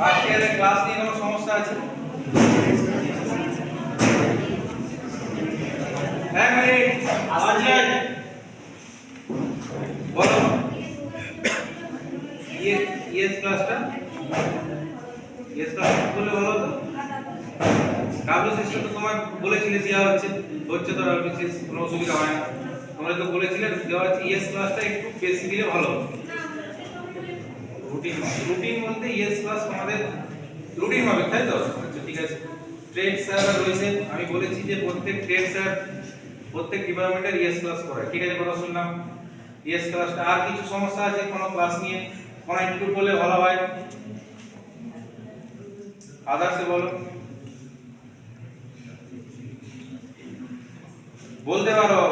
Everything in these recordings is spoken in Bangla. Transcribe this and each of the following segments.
ফার্স্ট ক্লাস নিয়ে কোনো সমস্যা আছে? হ্যাঁ মিনিট আছে বলো। ক্লাসটা ইয়েস ক্লাস বলে বলো তো। কাবলু সিস্টেম তো তোমার বলেছিলে দেওয়া হচ্ছে। হচ্ছে তো কোনো অসুবিধা হয় না। তোমরা তো বলেছিলে, দেওয়া হচ্ছে ইয়েস ক্লাসটা একটু বেশি দিলে ভালো। হতো রুটিন রুটিন বলতে ইয়েস ক্লাস আমাদের রুটিন হবে, তাই তো? আচ্ছা ঠিক আছে। ট্রেড স্যার রয়েছে, আমি বলেছি যে প্রত্যেক ট্রেড স্যার প্রত্যেক ডিপার্টমেন্টের ইয়েস ক্লাস করে ঠিক আছে, কথা শুনলাম? ইয়েস ক্লাসটা আর কিছু সমস্যা আছে কোনো ক্লাস নিয়ে? কোনো একটু বলে ভালো হয়? আদার্সে বলো। বলতে পারো।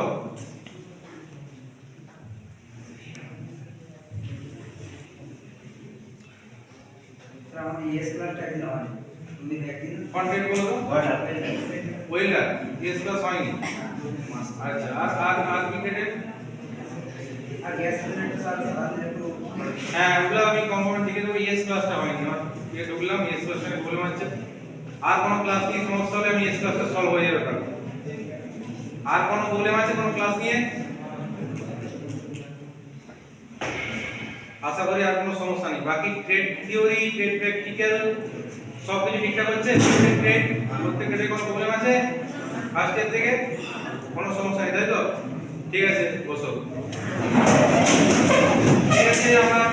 আমাদের ইএস ক্লাসটা একদিন হয় তুমি একদিন কন্টেন্ট বলো তো হয় না ওয়েলডার ইয়েস ক্লাস হয়নি আচ্ছা আর আর আর কি ট্রেডের আর গ্যাস সিলিন্ডার স্যার তাহলে একটু হ্যাঁ ওগুলো আমি কম্পাউন্ড থেকে দেবো ইয়েস ক্লাসটা হয়নি আমার ইয়ে ঢুকলাম ইয়েস ক্লাসটা বলে মারছে আর কোনো ক্লাস নিয়ে সমস্যা হলে আমি ইয়েস ক্লাসটা সলভ হয়ে যাবে তাহলে আর কোনো প্রবলেম আছে কোনো ক্লাস নিয়ে আশা করি আর কোনো সমস্যা নেই। বাকি ট্রেড থিওরি ট্রেড প্র্যাকটিক্যাল সব কিছু ঠিকঠাক হচ্ছে? ট্রেড প্রত্যেক ট্রেডে কোনো প্রবলেম আছে? ফার্স্ট থেকে কোনো সমস্যা নেই, তাই তো? ঠিক আছে, বসো। ঠিক আছে, আমার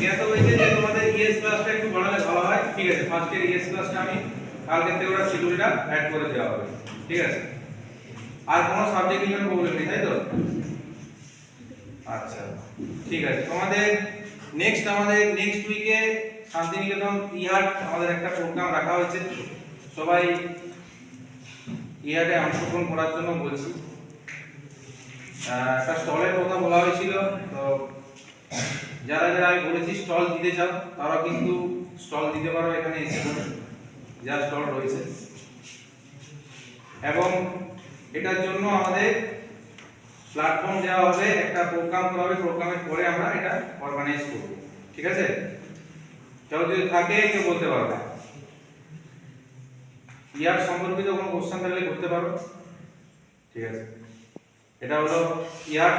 জ্ঞাত হয়েছে যে তোমাদের ইএস ক্লাসটা একটু বাড়ালে ভালো হয়। ঠিক আছে ফার্স্ট ইয়ার ইএস ক্লাসটা আমি কালকে থেকে ওরা শিডিউলটা অ্যাড করে দেওয়া হবে। ঠিক আছে? আর কোনো সাবজেক্ট নিয়ে প্রবলেম নেই, তাই তো? আচ্ছা ঠিক আছে। তোমাদের নেক্সট আমাদের নেক্সট উইকে শান্তিনিকেতন ইহাট আমাদের একটা প্রোগ্রাম রাখা হয়েছে। সবাই ইহাটে অংশগ্রহণ করার জন্য বলছি। একটা স্টলের কথা বলা হয়েছিল, তো যারা যারা আমি বলেছি স্টল দিতে চাও তারা কিন্তু স্টল দিতে পারো এখানে এসে। যা স্টল রয়েছে। এবং এটার জন্য আমাদের প্ল্যাটফর্ম দেওয়া হবে, একটা প্রোগ্রাম করা হবে প্রোগ্রামের পরে আমরা এটা অর্গানাইজ করব। ঠিক আছে? কেউ যদি থাকে, কেউ বলতে পারবে। ইয়ার সম্পর্কিত কোনো কোশ্চেন থাকলে করতে পারো। ঠিক আছে? এটা হলো ইয়ার,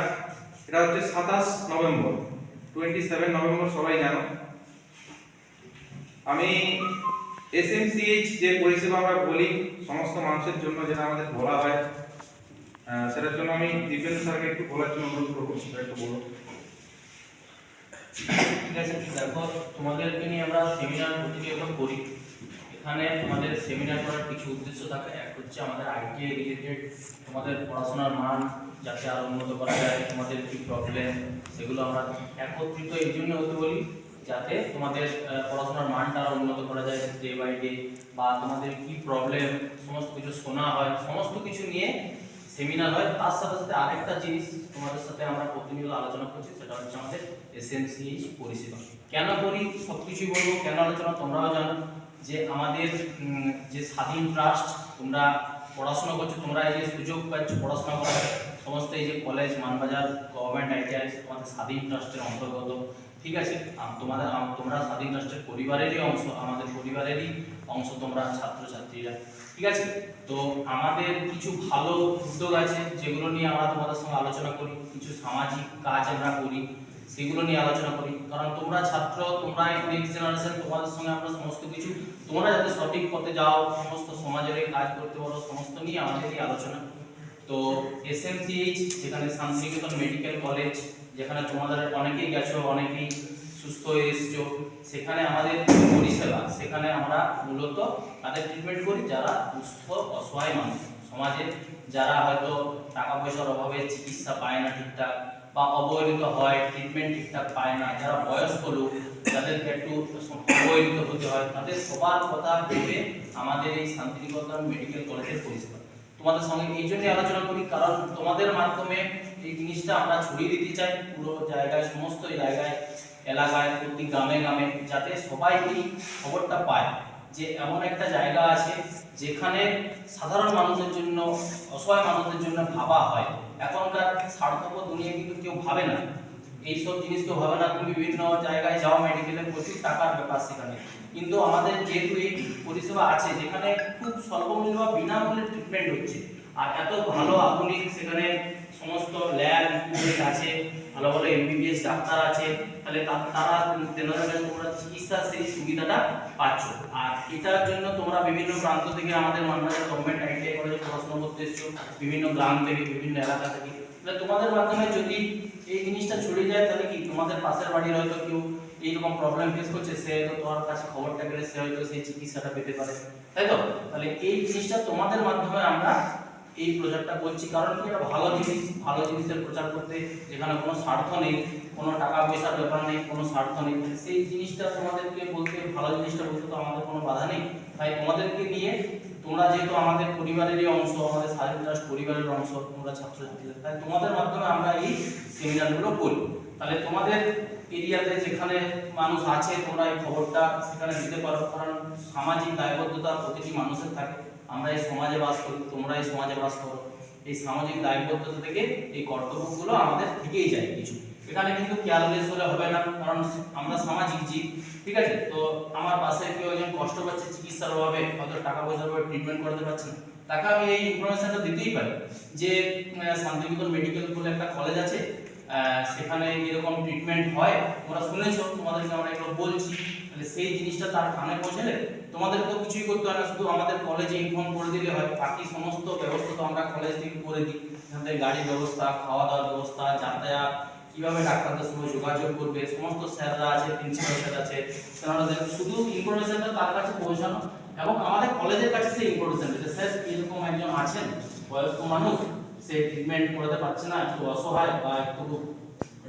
এটা হচ্ছে সাতাশ নভেম্বর টোয়েন্টি সেভেন নভেম্বর, সবাই জানো। আমি এসএমসিএইচ যে পরিষেবা আমরা বলি, সমস্ত মানুষের জন্য যেটা আমাদের বলা হয় সেটার জন্য আমি দীপেন স্যারকে একটু বলার জন্য অনুরোধ করব, সেটা একটু বলো ঠিক আছে, দেখো, তোমাদেরকে নিয়ে আমরা সেমিনার করি। এখানে সেমিনার করার কিছু উদ্দেশ্য থাকে। এক হচ্ছে আমাদের আইটিআই রিলেটেড তোমাদের পড়াশোনার মান যাতে আরও উন্নত করা যায়, তোমাদের কি প্রবলেম সেগুলো আমরা একত্রিত এই জন্য হতে বলি, যাতে তোমাদের পড়াশোনার মানটা আরও উন্নত করা যায় ডে বাই ডে বা তোমাদের কি প্রবলেম সমস্ত কিছু শোনা হয়, সমস্ত কিছু নিয়ে সেমিনার হয়। তার সাথে সাথে আরেকটা জিনিস তোমাদের সাথে আমরা প্রতিনিয়ত আলোচনা করছি, সেটা হচ্ছে আমাদের এসএমসিএইচ পরিষেবা। কেন করি? সব কিছুই বলব। কেন আলোচনা? তোমরাও জানো যে আমাদের যে স্বাধীন ট্রাস্ট তোমরা পড়াশোনা করছ, তোমরা এই যে সুযোগ পাচ্ছ পড়াশোনা করার, সমস্ত এই যে কলেজ, মানবাজার, গভর্নমেন্ট আইটিআই তোমাদের স্বাধীন ট্রাস্টের অন্তর্গত, ঠিক আছে? তোমাদের তোমরা স্বাধীন ট্রাস্টের পরিবারেরই অংশ, আমাদের পরিবারেরই অংশ তোমরা ছাত্রছাত্রীরা। ঠিক আছে? তো আমাদের কিছু ভালো উদ্যোগ আছে যেগুলো নিয়ে আমরা তোমাদের সঙ্গে আলোচনা করি, কিছু সামাজিক কাজ আমরা করি, সেগুলো নিয়ে আলোচনা করি। কারণ তোমরা ছাত্র, তোমরা নেক্সট জেনারেশন তোমাদের সঙ্গে আমরা সমস্ত কিছু, তোমরা যাতে সঠিক পথে যাও, সমস্ত সমাজের কাজ করতে পারো, সমস্ত নিয়ে আমাদের এই আলোচনা। তো এসএমসিএইচ যেখানে শান্তিনিকেতন মেডিকেল কলেজ যেখানে তোমাদের অনেকেই গেছো, অনেকেই সুস্থ হয়ে এসছো। সেখানে আমাদের পরিষেবা, সেখানে আমরা মূলত তাদের ট্রিটমেন্ট করি যারা সুস্থ অসহায় মানুষ। সমাজে যারা হয়তো টাকা পয়সার অভাবে চিকিৎসা পায় না ঠিকঠাক বা অবহেলিত হয় ট্রিটমেন্ট ঠিকঠাক পায় না, যারা বয়স্ক লোক তাদেরকে একটু অবহেলিত হতে হয়, তাদের সবার কথা ভেবে আমাদের এই শান্তিনিকেতন মেডিকেল কলেজের পরিষেবা। তোমাদের সঙ্গে এই জন্যই আলোচনা করি, কারণ তোমাদের মাধ্যমে এই জিনিসটা আমরা ছড়িয়ে দিতে চাই পুরো জায়গায়, সমস্ত জায়গায়। এলাকায়, প্রতি গ্রামে গ্রামে, যাতে সবাই এই খবরটা পায় যে এমন একটা জায়গা আছে যেখানে সাধারণ মানুষের জন্য, অসহায় মানুষের জন্য ভাবা হয়। এখনকার স্বার্থপর দুনিয়া কিন্তু কেউ ভাবে না। এইসব জিনিসকে ভাবে না। তুমি বিভিন্ন জায়গায় যাও মেডিকেলে প্রচুর টাকার ব্যাপার সেখানে। কিন্তু আমাদের যেহেতু এই পরিষেবা আছে, যেখানে খুব স্বল্পমূল্যে বা বিনামূল্যে ট্রিটমেন্ট হচ্ছে, আর এত ভালো আধুনিক সেখানে সমস্ত ল্যাব আছে। ভালো ভালো এমবিবিএস ডাক্তার আছে, তাহলে তারা তেনাদের তোমরা চিকিৎসার সেই সুবিধাটা পাচ্ছ। আর এটার জন্য তোমরা বিভিন্ন প্রান্ত থেকে আমাদের মানবাজার গভর্নমেন্ট আইটিআই কলেজে পড়াশোনা করতে এসছো, বিভিন্ন গ্রাম থেকে, বিভিন্ন এলাকা থেকে। তাহলে তোমাদের মাধ্যমে যদি এই জিনিসটা ছড়িয়ে যায়, তাহলে কি তোমাদের পাশের বাড়ির হয়তো কেউ এইরকম প্রবলেম ফেস করছে, সে হয়তো তোমার কাছে খবরটা গেলে সে হয়তো সেই চিকিৎসাটা পেতে পারে। তাই তো? তাহলে এই জিনিসটা তোমাদের মাধ্যমে আমরা এই প্রচারটা করছি। কারণ কি, এটা ভালো জিনিস। ভালো জিনিসের প্রচার করতে যেখানে কোনো স্বার্থ নেই, কোনো টাকা পয়সার ব্যাপার নেই, কোনো স্বার্থ নেই সেই জিনিসটা তোমাদেরকে বলতে, ভালো জিনিসটা বলতে তো আমাদের কোনো বাধা নেই। তাই তোমাদেরকে নিয়ে তোমরা যেহেতু আমাদের পরিবারেরই অংশ, আমাদের স্বাধীন ট্রাস্ট পরিবারের অংশ, তোমরা ছাত্রছাত্রীদের তাই তোমাদের মাধ্যমে আমরা এই সেমিনারগুলো করি। তাহলে তোমাদের এরিয়াতে যেখানে মানুষ আছে, তোমরা এই খবরটা সেখানে দিতে পারো। কারণ সামাজিক দায়বদ্ধতা প্রতিটি মানুষের থাকে। আমরা এই সমাজে বাস করি, তোমরা এই সমাজে বাস করো। এই সামাজিক দায়বদ্ধতা থেকে এই কর্তব্যগুলো আমাদের থেকেই যায় কিছু। এখানে কিন্তু কেয়ারলেস হলে হবে না, কারণ আমরা সামাজিক জীব, ঠিক আছে? তো আমার পাশে কেউ একজন কষ্ট পাচ্ছে, চিকিৎসার অভাবে, হয়তো টাকা পয়সার অভাবে ট্রিটমেন্ট করতে পারছে না। তাকে আমি এই ইনফরমেশনটা দিতেই পারি যে শান্তিনিকেতন মেডিকেল বলে একটা কলেজ আছে সেখানে এরকম ট্রিটমেন্ট হয়, তোমরা শুনেছো, তোমাদেরকে আমরা এগুলো বলছি, তাহলে সেই জিনিসটা তার কানে পৌঁছালে তোমাদের তো কিছুই করতে হয় না, শুধু আমাদের কলেজে ইনফর্ম করে দিলে হয়। বাকি সমস্ত ব্যবস্থা তো আমরা কলেজ থেকে করে দিই। এখান গাড়ির ব্যবস্থা খাওয়া দাওয়ার ব্যবস্থা, যাতায়াত, কীভাবে ডাক্তারদের সঙ্গে যোগাযোগ করবে, সমস্ত স্যাররা আছে প্রিন্সিপাল স্যার আছে। স্যাররা শুধু ইনফরমেশনটা তার কাছে পৌঁছানো এবং আমাদের কলেজের কাছে সেই ইনফরমেশনটা যে স্যার এরকম একজন আছেন? বয়স্ক মানুষ, সে ট্রিটমেন্ট করাতে পারছে না, একটু অসহায় বা একটু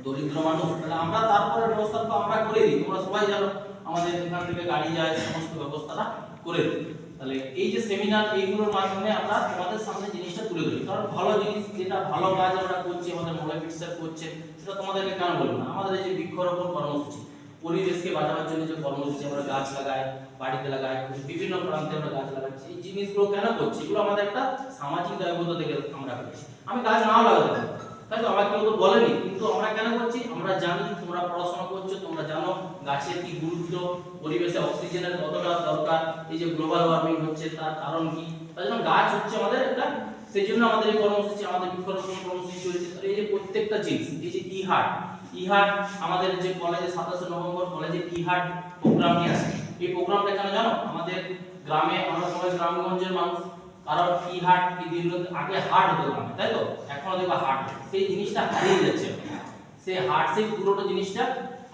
দরিদ্র মানুষ, তাহলে আমরা তারপরে ব্যবস্থা তো আমরা করে দিই। তোমরা সবাই জানো। আমাদের এখান থেকে গাড়ি যায়, সমস্ত ব্যবস্থাটা করে দিই। তাহলে এই যে সেমিনার এইগুলোর মাধ্যমে আমরা তোমাদের সামনে জিনিসটা তুলে ধরি। কারণ ভালো জিনিস, যেটা ভালো কাজ আমরা করছি, আমাদের মোবাইল স্যার করছে, সেটা তোমাদেরকে কেন বলব না? আমাদের এই যে বৃক্ষরোপণ কর্মসূচি, পরিবেশকে বাঁচানোর জন্য যে কর্মসূচি আমরা গাছ লাগাই, বাড়িতে লাগাই, বিভিন্ন প্রান্তে আমরা গাছ লাগাচ্ছি, এই জিনিসগুলো কেন করছি? এগুলো আমাদের একটা সামাজিক দায়বদ্ধতা থেকে আমরা করছি। আমি গাছ নাও লাগাতে পারি। তাই আমার কেউ তো বলেনি, কিন্তু আমরা কেন করছি? আমরা জানি, তোমরা পড়াশোনা করছ, তোমরা জানো গাছের কি গুরুত্ব, পরিবেশে অক্সিজেনের কতটা দরকার, এই যে গ্লোবাল ওয়ার্মিং হচ্ছে, তার কারণ কি? জন্য গাছ হচ্ছে আমাদের একটা, সেই জন্য আমাদের এই কর্মসূচি, আমাদের বৃক্ষরোপণ কর্মসূচি চলছে। এই যে প্রত্যেকটা জিনিস, এই যে ই হাট ই হাট আমাদের যে কলেজে সাতাশে নভেম্বর কলেজে ই হাট প্রোগ্রামটি আছে। এই প্রোগ্রামটা কেন জানো? আমাদের গ্রামে, আমরা সবাই গ্রামগঞ্জের মানুষ। কারণ ই হাট কি দীর্ঘ আগে হাট হতো গ্রামে তাই তো? এখন দেখো হাট সেই জিনিসটা হারিয়ে যাচ্ছে। সেই হাট, সেই পুরোনো জিনিসটা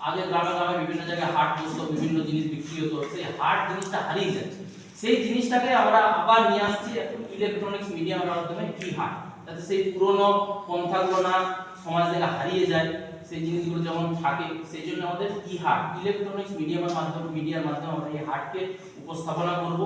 আগে গ্রামে গ্রামে বিভিন্ন জায়গায় হাট বসতো, বিভিন্ন জিনিস বিক্রি হতো, সেই হাট জিনিসটা হারিয়ে যাচ্ছে। সেই জিনিসটাকে আমরা আবার নিয়ে আসছি ইলেকট্রনিক্স মিডিয়ার মাধ্যমে কি হাট? যাতে সেই পুরনো পন্থাগুলো না সমাজ থেকে হারিয়ে যায়। সেই জিনিসগুলো যেমন থাকে, সেই জন্য আমাদের কি হাট ইলেকট্রনিক্স মিডিয়ামের মাধ্যমে মিডিয়ার মাধ্যমে আমরা এই হাটকে উপস্থাপনা করব।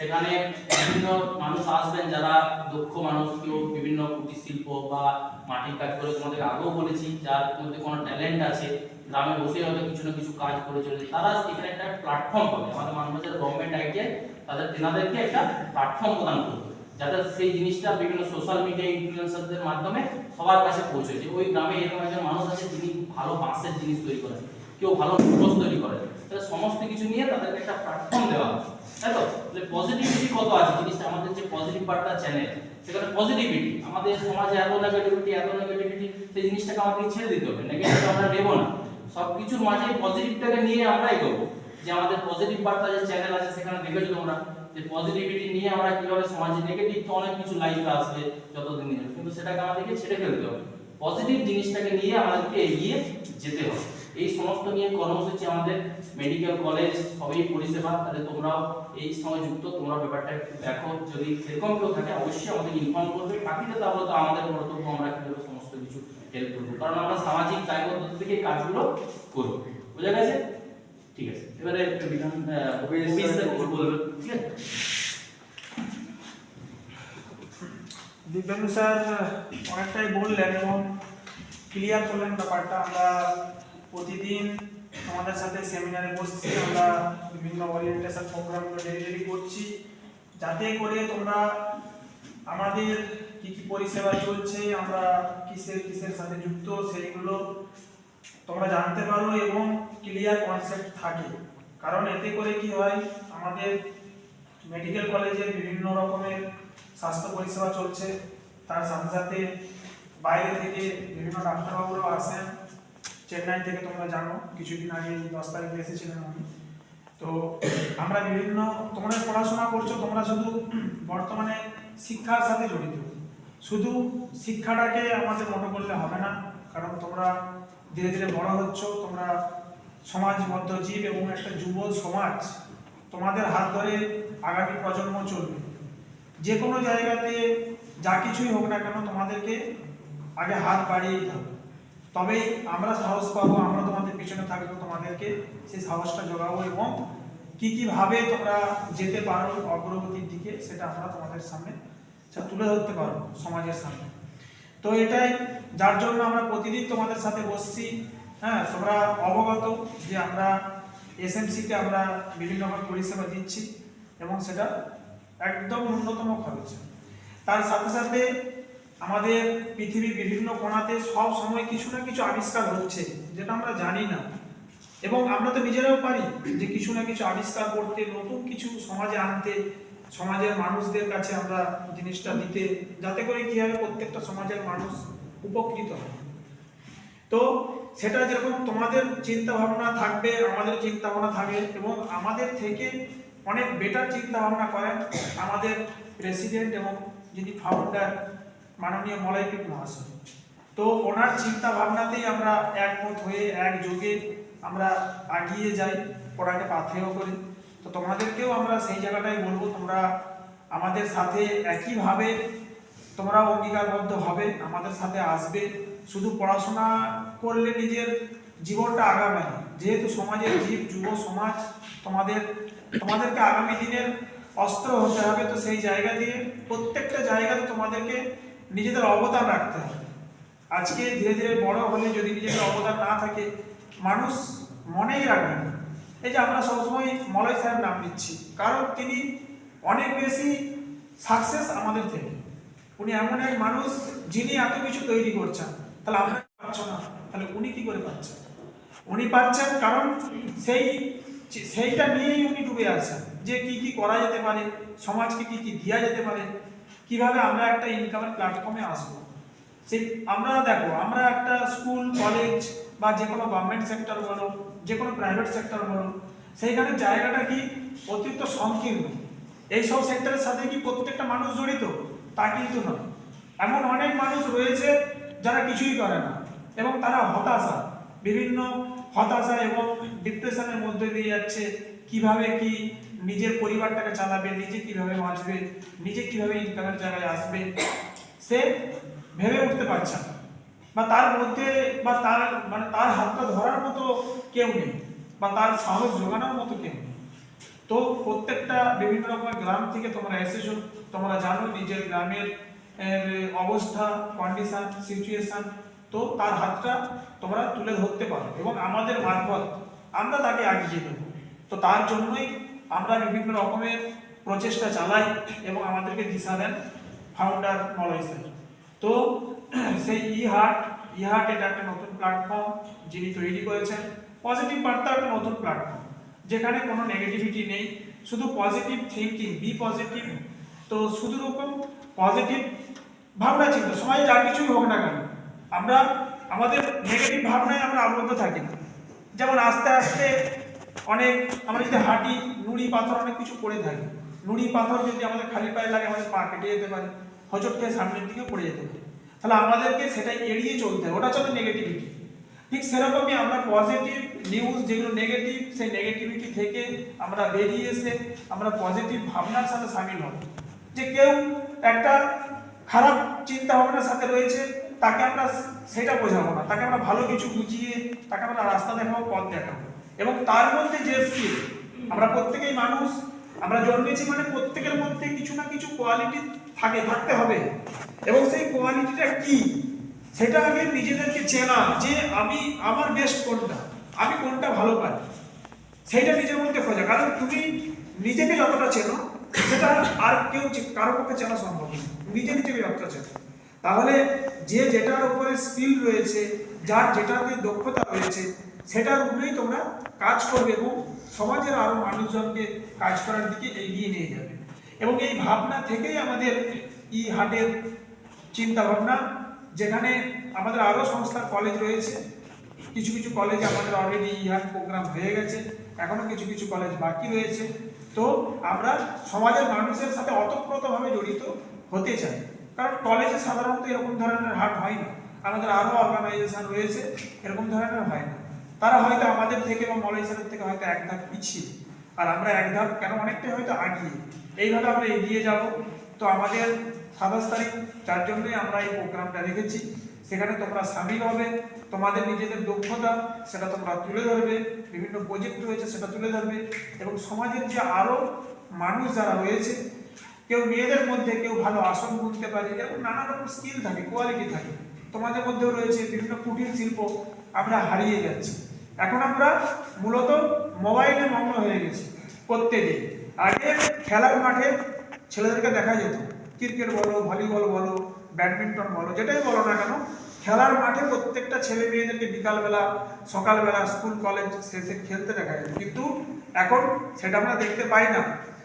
সেখানে বিভিন্ন মানুষ আসবেন যারা দক্ষ মানুষ, কেউ বিভিন্ন কুটির শিল্প বা মাটির কাজ করে তোমাদের আগেও বলেছি, যার মধ্যে কোনো ট্যালেন্ট আছে, গ্রামে বসে হয়তো কিছু না কিছু কাজ করে চলেছে, তারা এখানে একটা প্ল্যাটফর্ম পাবে। আমাদের মানবাজার গভর্নমেন্ট আইডিয়া তাদের তেনাদেরকে একটা প্ল্যাটফর্ম প্রদান করবে, যাতে সেই জিনিসটা বিভিন্ন সোশ্যাল মিডিয়া ইনফ্লুয়েন্সারদের মাধ্যমে সবার কাছে পৌঁছে যে ওই গ্রামে এরকম একজন মানুষ আছে, যিনি ভালো বাঁশের জিনিস তৈরি করেন, কেউ ভালো মুখোশ তৈরি করে তাহলে সমস্ত কিছু নিয়ে তাদেরকে একটা প্ল্যাটফর্ম দেওয়া তাই তো? তাহলে পজিটিভিটি কত আছে? জিনিসটা আমাদের যে পজিটিভ পার্টটা চ্যানেল সেখানে পজিটিভিটি আমাদের সমাজে এত নেগেটিভিটি এত নেগেটিভিটি সেই জিনিসটাকে আমাদেরকে ছেড়ে দিতে হবে নেগেটিভ আমরা নেব না। সব কিছুর মাঝে পজিটিভটাকে নিয়ে আমরা এগোবো যে আমাদের পজিটিভ বার্তা যে চ্যানেল আছে, সেখানে দেখেছ তোমরা, যে পজিটিভিটি নিয়ে আমরা কীভাবে সমাজে নেগেটিভ তো অনেক কিছু লাইফে আসবে যতদিন কিন্তু সেটাকে আমাদেরকে ছেড়ে ফেলতে হবে। পজিটিভ জিনিসটাকে নিয়ে আমাদেরকে এগিয়ে যেতে হবে। এই সমস্ত নিয়ে কর্মসূচি আমাদের মেডিকেল কলেজ সবই পরিষেবা তাহলে তোমরাও এই সময় যুক্ত তোমরা ব্যাপারটা একটু দেখো। যদি সেরকম কেউ থাকে অবশ্যই আমাদের ইনফর্ম করবে। বাকিটা তাহলে তো আমাদের কর্তব্য আমরা কীভাবে সমস্ত কিছু হেল্প করব। কারণ আমরা সামাজিক দায়বদ্ধতা থেকে কাজগুলো করব। বোঝা গেছে? ঠিক আছে। এবারে বিধান বলবেন ঠিক আছে। স্যার অনেকটাই বললেন এবং ক্লিয়ার করলেন ব্যাপারটা। আমরা প্রতিদিন আমাদের সাথে সেমিনারে বসছি, আমরা বিভিন্ন ওরিয়েন্টেশন প্রোগ্রামগুলো ডেলি ডেলি করছি। যাতে করে তোমরা আমাদের কি কি পরিষেবা চলছে, আমরা কিসের কিসের সাথে যুক্ত, সেইগুলো তোমরা জানতে পারো এবং ক্লিয়ার কনসেপ্ট থাকে। কারণ এতে করে কি হয়, আমাদের মেডিকেল কলেজে বিভিন্ন রকমের স্বাস্থ্য পরিষেবা চলছে। তার সাথে সাথে বাইরে থেকে বিভিন্ন ডাক্তারবাবুরাও আসেন। চেন্নাই থেকে তোমরা জানো, কিছুদিন আগে দশ তারিখে এসেছিলেন উনি তো আমরা বিভিন্ন, তোমরা পড়াশোনা করছ, তোমরা শুধু বর্তমানে শিক্ষার সাথে জড়িত। শুধু শিক্ষাটাকে আমাদের মনে করলে হবে না, কারণ তোমরা ধীরে ধীরে বড় হচ্ছ, তোমরা সমাজবদ্ধ জীব এবং একটা যুব সমাজ, তোমাদের হাত ধরে আগামী প্রজন্ম চলবে। যে কোনো জায়গাতে যা কিছুই হোক না কেন তোমাদেরকে আগে হাত বাড়িয়ে দিতে হবে। তবেই আমরা সাহস পাবো, আমরা তোমাদের পিছনে থাকব, তোমাদেরকে সেই সাহসটা জোগাবো এবং কি কি ভাবে তোমরা যেতে পারো অগ্রগতির দিকে সেটা আমরা তোমাদের সামনে তুলে ধরতে পারব সমাজের সামনে। তো এটাই, যার জন্য আমরা প্রতিদিন তোমাদের সাথে বসছি হ্যাঁ তোমরা অবগত যে আমরা এসএমসিকে আমরা বিভিন্ন রকম পরিষেবা দিচ্ছি এবং সেটা একদম ন্যূনতম খরচ। তার সাথে সাথে আমাদের পৃথিবীর বিভিন্ন কোণাতে সব সময় কিছু না কিছু আবিষ্কার হচ্ছে, যেটা আমরা জানি না। এবং আমরা তো নিজেরাও পারি যে কিছু না কিছু আবিষ্কার করতে, নতুন কিছু সমাজে আনতে, সমাজের মানুষদের কাছে আমরা জিনিসটা দিতে যাতে করে কি হয় প্রত্যেকটা সমাজের মানুষ উপকৃত হয়। তো সেটা যেরকম তোমাদের চিন্তা ভাবনা থাকবে, আমাদের চিন্তা ভাবনা থাকবে, এবং আমাদের থেকে অনেক বেটার চিন্তা ভাবনা করেন আমাদের প্রেসিডেন্ট এবং যিনি ফাউন্ডার মাননীয় মলাইপিক মহাশয়। তো ওনার চিন্তা ভাবনাতেই আমরা একমত হয়ে একযোগে আমরা এগিয়ে যাই, ওনাকে পাথেয় করি। তো তোমাদেরকেও আমরা সেই জায়গাটাই বলব, তোমরা আমাদের সাথে একইভাবে তোমরা অঙ্গীকারবদ্ধ হবে, আমাদের সাথে আসবে। শুধু পড়াশোনা করলে নিজের জীবনটা আগাবে না। যেহেতু সমাজের জীব, যুব সমাজ, তোমাদের, তোমাদেরকে আগামী দিনের অস্ত্র হতে হবে। তো সেই জায়গা দিয়ে প্রত্যেকটা জায়গাতে তোমাদেরকে নিজেদের অবদান রাখতে হবে। আজকে ধীরে ধীরে বড় হলে যদি নিজেদের অবদান না থাকে, মানুষ মনেই রাখবে না। এই যে আমরা সবসময় মলয় সাহেব নাম নিচ্ছি, কারণ তিনি অনেক বেশি সাকসেস আমাদের থেকে। উনি এমন এক মানুষ যিনি এত কিছু তৈরি করছেন। তাহলে আমরা পাচ্ছ না? তাহলে উনি কি করে পাচ্ছেন? উনি পাচ্ছেন কারণ সেই সেইটা নিয়েই উনি ডুবে আছেন। যে কি কি করা যেতে পারে, সমাজকে কি কি দেওয়া যেতে পারে কীভাবে আমরা একটা ইনকামের প্ল্যাটফর্মে আসব? সে আমরা দেখো, আমরা একটা স্কুল কলেজ বা যে কোনো গভর্নমেন্ট সেক্টর বলো যে কোনো প্রাইভেট সেক্টর বলো, সেইখানে জায়গাটা কি অতিরিক্ত সংকীর্ণ। এই সব সেক্টরের সাথে কি প্রত্যেকটা মানুষ জড়িত? তা কিন্তু নয়। এমন অনেক মানুষ রয়েছে যারা কিছুই করে না এবং তারা হতাশা, বিভিন্ন হতাশা এবং ডিপ্রেশনের মধ্যে দিয়ে যাচ্ছে। কীভাবে কি নিজের পরিবারটাকে চালাবে, নিজে কীভাবে বাঁচবে, নিজে কীভাবে ইনকামের জায়গায় আসবে, সে ভেবে উঠতে পারছে না। বা তার মধ্যে, বা তার মানে তার হাতটা ধরার মতো কেউ নেই, বা তার সাহস জোগানোর মতো কেউ নেই। তো প্রত্যেকটা বিভিন্ন রকমের গ্রাম থেকে তোমরা এসেছ, তোমরা জানো নিজের গ্রামের অবস্থা কন্ডিশন সিচুয়েশন তো তার হাতটা তোমরা তুলে ধরতে পারো এবং আমাদের মারফত আমরা তাকে এগিয়ে দেবো। তো তার জন্যই আমরা বিভিন্ন রকমের প্রচেষ্টা চালাই এবং আমাদেরকে দিশা দেন ফাউন্ডার স্যার। তো সেই ই হাট ই হাট এটা একটা নতুন প্ল্যাটফর্ম যিনি তৈরি করেছেন। পজিটিভ বার্তা একটা নতুন প্ল্যাটফর্ম যেখানে কোনো নেগেটিভিটি নেই, শুধু পজিটিভ থিঙ্কিং বি পজিটিভ তো শুধু রকম পজিটিভ ভাবনা চিন্তা সমাজে যা কিছুই হোক না কেন, আমরা, আমাদের নেগেটিভ ভাবনায় আমরা আবদ্ধ থাকি না। যেমন আস্তে আস্তে অনেক আমরা যদি হাঁটি, নুড়ি, পাথর অনেক কিছু পড়ে থাকি। নুড়ি, পাথর যদি আমাদের খালি পায়ে লাগে, আমাদের পা কেটে যেতে পারে। হজট খেয়ে সামনের দিকে পড়ে যেতে পারে। তাহলে আমাদেরকে সেটাই এড়িয়ে চলতে হবে। ওটা হচ্ছে নেগেটিভিটি ঠিক সেরকমই আমরা পজিটিভ নিউজ যেগুলো নেগেটিভ সেই নেগেটিভিটি থেকে আমরা বেরিয়ে এসে আমরা পজিটিভ ভাবনার সাথে সামিল হব। যে কেউ একটা খারাপ চিন্তা ভাবনার সাথে রয়েছে, তাকে আমরা সেটা বোঝাবো না। তাকে আমরা ভালো কিছু বুঝিয়ে, তাকে আমরা রাস্তা দেখাবো, পথ দেখাবো। এবং তার মধ্যে যে স্কিল আমরা প্রত্যেকেই মানুষ, আমরা জন্মেছি মানে প্রত্যেকের মধ্যে কিছু না কিছু কোয়ালিটি থাকে, থাকতে হবে। এবং সেই কোয়ালিটিটা কি? সেটা আগে নিজেদেরকে চেনা যে আমি আমার বেস্ট কোনটা, আমি কোনটা ভালো পারি। সেইটা নিজের মধ্যে খোঁজা। কারণ তুমি নিজেকে যতটা চেনো, সেটা আর কেউ চে- কারও পক্ষে চেনা সম্ভব নয়। নিজে নিজেকে যতটা চেনো। তাহলে যে যেটার উপরে স্কিল রয়েছে, যার যেটাতে দক্ষতা রয়েছে সেটার উপরেই তোমরা কাজ করবে এবং সমাজের আরও মানুষজনকে কাজ করার দিকে এগিয়ে নিয়ে যাবে। এবং এই ভাবনা থেকেই আমাদের ই হাটের চিন্তা ভাবনা যেখানে আমাদের আরও সংস্থার কলেজ রয়েছে। কিছু কিছু কলেজ আমাদের অলরেডি ইহার প্রোগ্রাম হয়ে গেছে। এখনও কিছু কিছু কলেজ বাকি রয়েছে। তো আমরা সমাজের মানুষের সাথে অতপ্রতভাবে জড়িত হতে চাই। কারণ কলেজে সাধারণত এরকম ধরনের হাট হয় না। আমাদের আরও অর্গানাইজেশন রয়েছে, এরকম ধরনের হয় না। তারা হয়তো আমাদের থেকে বা মলেশ্বরের থেকে হয়তো এক ধাপ পিছিয়ে। আর আমরা এক ধাপ কেন অনেকটাই হয়তো আগিয়ে। এইভাবে আমরা এগিয়ে যাব। তো আমাদের সাতাশ তারিখ যার জন্যই আমরা এই প্রোগ্রামটা রেখেছি। সেখানে তোমরা সামিল হবে। তোমাদের নিজেদের দক্ষতা, সেটা তোমরা তুলে ধরবে। বিভিন্ন প্রজেক্ট রয়েছে, সেটা তুলে ধরবে। এবং সমাজের যে আরও মানুষ যারা রয়েছে, কেউ মেয়েদের মধ্যে কেউ ভালো আসন বুনতে পারে, এরকম নানা রকম স্কিল থাকে কোয়ালিটি থাকে। তোমাদের মধ্যেও রয়েছে বিভিন্ন কুটির শিল্প, আমরা হারিয়ে যাচ্ছি। এখন আমরা মূলত মোবাইলে মগ্ন হয়ে গেছি প্রত্যেকে। আগে খেলার মাঠে ছেলেদেরকে দেখা যেত। ক্রিকেট বলো, ভলিবল বলো, ব্যাডমিন্টন বলো, যেটাই বলো না কেন, খেলার মাঠে প্রত্যেকটা ছেলে মেয়েদেরকে বিকালবেলা, সকালবেলা স্কুল, কলেজ শেষে খেলতে দেখা যেত। কিন্তু এখন সেটা আমরা দেখতে পাই না।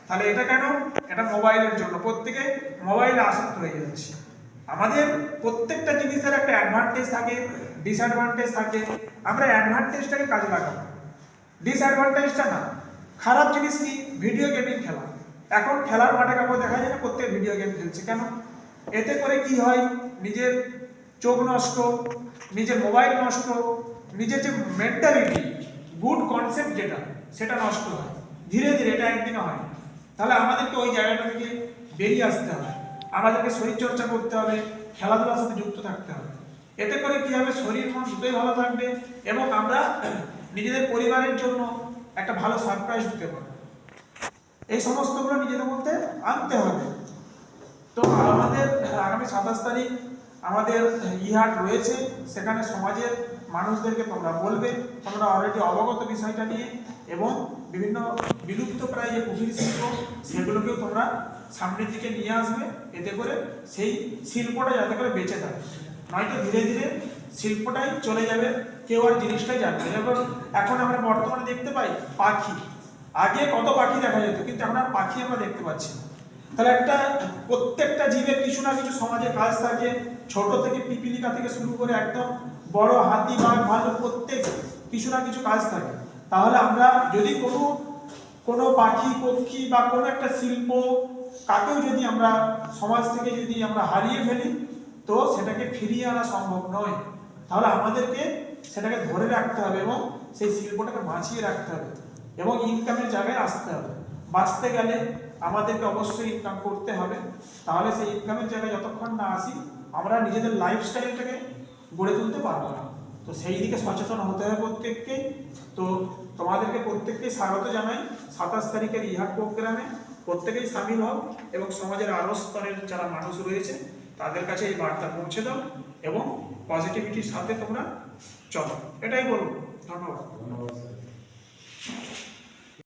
তাহলে এটা কেন? এটা মোবাইলের জন্য। প্রত্যেকে মোবাইলে আসক্ত হয়ে যাচ্ছে। আমাদের প্রত্যেকটা জিনিসের একটা অ্যাডভান্টেজ থাকে ডিসঅ্যাডভান্টেজ থাকে। আমরা অ্যাডভান্টেজটাকে কাজে লাগাবো। ডিসঅ্যাডভান্টেজটা না, খারাপ জিনিস কি? ভিডিও গেমিং খেলা। এখন খেলার মাঠে কাপড় দেখা যায় না, প্রত্যেক ভিডিও গেম খেলছে। কেন? এতে করে কি হয়? নিজের চোখ নষ্ট, নিজের মোবাইল নষ্ট, নিজের যে মেন্টালিটি গুড কনসেপ্ট যেটা, সেটা নষ্ট হয়। ধীরে ধীরে এটা একদিনে হয় তাহলে আমাদেরকে ওই জায়গাটা থেকে বেরিয়ে আসতে হবে। আমাদেরকে শরীর চর্চা করতে হবে, খেলাধুলার সাথে যুক্ত থাকতে হবে। এতে করে কি হবে? শরীর, মন দুটোই ভালো থাকবে এবং আমরা নিজেদের পরিবারের জন্য একটা ভালো সারপ্রাইজ দিতে পারব। এই সমস্তগুলো নিজেদের মধ্যে আনতে হবে। তো আমাদের, আগামী সাতাশ তারিখ আমাদের ইহাট রয়েছে। সেখানে সমাজের মানুষদেরকে তোমরা বলবে, তোমরা অলরেডি অবগত বিষয়টা নিয়ে এবং বিভিন্ন বিলুপ্ত প্রায় যে কুটির শিল্প, সেগুলোকেও তোমরা সামনের দিকে নিয়ে আসবে, এতে করে সেই শিল্পটা যাতে করে বেঁচে থাকে। নয়তো ধীরে ধীরে শিল্পটাই চলে যাবে, কেউ আর জিনিসটাই জানবে। যেমন এখন আমরা বর্তমানে দেখতে পাই পাখি। আগে কত পাখি দেখা যেত, কিন্তু এখন আর পাখি আমরা দেখতে পাচ্ছি তাহলে একটা প্রত্যেকটা জীবের কিছু না কিছু সমাজে কাজ থাকে। ছোট থেকে পিপিলিকা থেকে শুরু করে একদম বড় হাতি, বাঘ ভালো প্রত্যেক কিছু না কিছু কাজ থাকে। তাহলে আমরা যদি কোনো কোনো পাখি, পক্ষী বা কোনো একটা শিল্প কাকেও যদি আমরা সমাজ থেকে যদি আমরা হারিয়ে ফেলি, তো সেটাকে ফিরিয়ে আনা সম্ভব নয়। তাহলে আমাদেরকে সেটাকে ধরে রাখতে হবে এবং সেই শিল্পটাকে বাঁচিয়ে রাখতে হবে এবং ইনকামের জায়গায় আসতে হবে। বাঁচতে গেলে আমাদেরকে অবশ্যই ইনকাম করতে হবে। তাহলে সেই ইনকামের জায়গায় যতক্ষণ না আসি, আমরা নিজেদের লাইফস্টাইলটাকে গড়ে তুলতে পারব না। তো সেই দিকে সচেতন হতে হবে প্রত্যেককেই তো তোমাদেরকে প্রত্যেককেই স্বাগত জানাই। সাতাশ তারিখের ইহার প্রোগ্রামে প্রত্যেকেই সামিল হও এবং সমাজের আরও স্তরের যারা মানুষ রয়েছে, তাদের কাছে এই বার্তা পৌঁছে দাও এবং পজিটিভিটির সাথে তোমরা চলো। এটাই বলব। ধন্যবাদ। ধন্যবাদ